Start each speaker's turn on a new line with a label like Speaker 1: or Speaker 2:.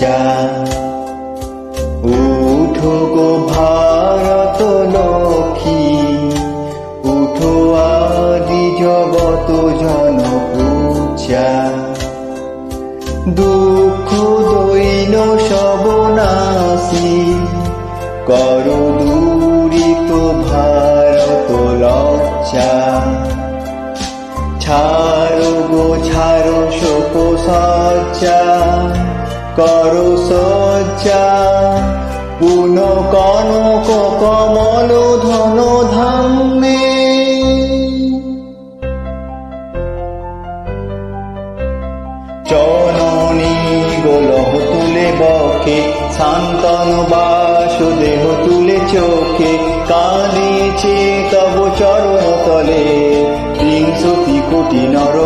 Speaker 1: ঈশা উঠো গো ভারত লক্ষ্মী, উঠো আদি জগত জন পূজা। দুঃখ দৈন সব নাসি করো দূরিত ভারত লজ্জা। ছাড়ো গো, ছাড়ো শোক সজ্জা করো সজ্জা পুন কনক কমল ধন ধামে চরণী গোলহ তুলে বকে, শান্তন বাসুদেহ তুলে চোখে, কাঁদিছে তব চরণ তলে। বিংশতি কোটি নর